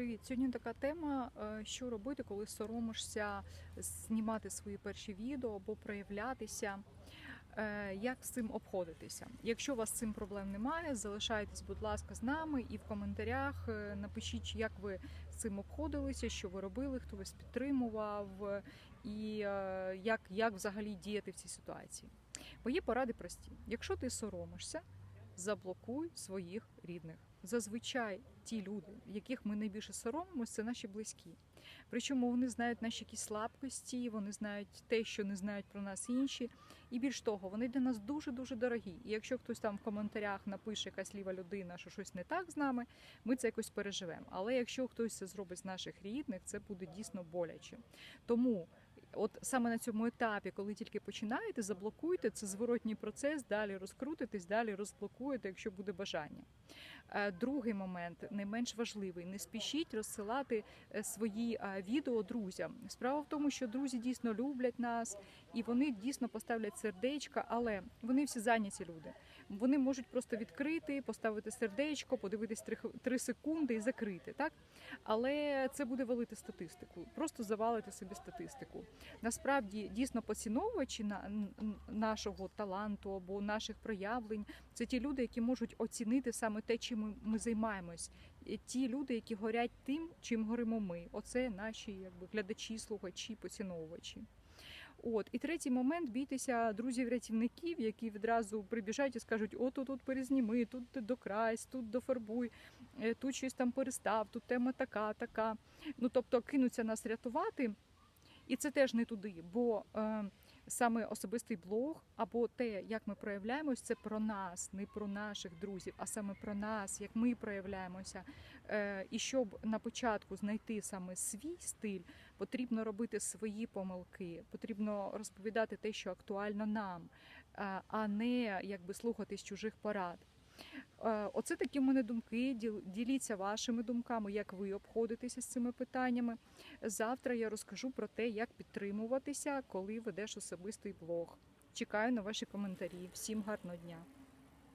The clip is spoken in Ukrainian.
Привіт! Сьогодні така тема, е, що робити, коли соромишся знімати свої перші відео або проявлятися. Е, Як з цим обходитися? Якщо у вас з цим проблем немає, залишайтесь, будь ласка, з нами і в коментарях е, напишіть, як ви з цим обходилися, що ви робили, хто вас підтримував, і як, як взагалі діяти в цій ситуації. Мої поради прості: якщо ти соромишся, заблокуй своїх рідних. Зазвичай ті люди, яких ми найбільше соромимося, це наші близькі. Причому вони знають наші якісь слабкості, вони знають те, що не знають про нас інші. І більш того, вони для нас дуже дуже дорогі. І якщо хтось там в коментарях напише якась ліва людина, що щось не так з нами, ми це якось переживемо. Але якщо хтось це зробить з наших рідних, це буде дійсно боляче. Тому. От саме на цьому етапі, коли тільки починаєте, заблокуйте це зворотній процес, далі розкрутитесь, далі розблокуєте, якщо буде бажання. Е, Другий момент, не менш важливий, не спішіть розсилати е, свої е, відео друзям. Справа в тому, що друзі дійсно люблять нас і вони дійсно поставлять сердечка, але вони всі зайняті люди. Вони можуть просто відкрити, поставити сердечко, подивитись 3 секунди і закрити. Так? Але це буде валити статистику, просто завалити собі статистику. Насправді, дійсно, поціновувачі на нашого таланту або наших проявлень, це ті люди, які можуть оцінити саме те, чим ми, займаємось. Ті люди, які горять тим, чим горимо ми. Оце наші якби глядачі, слухачі, поціновувачі. От і третій момент бійтеся друзів-рятівників, які відразу прибіжать і скажуть: о, тут, тут перезніми, тут докрась, тут дофарбуй, е, тут щось там перестав, тут тема така, така. Ну тобто кинуться нас рятувати, і це теж не туди, бо е, саме особистий блог або те, як ми проявляємось, це про нас, не про наших друзів, а саме про нас, як ми проявляємося. Е, і щоб на початку знайти саме свій стиль, потрібно робити свої помилки, потрібно розповідати те, що актуально нам, е, а не якби слухатись чужих порад. Е, Оце такі в мене думки. Діліться вашими думками, як ви обходитеся з цими питаннями. Завтра я розкажу про те, як підтримуватися, коли ведеш особистий блог. Чекаю на ваші коментарі. Всім гарного дня!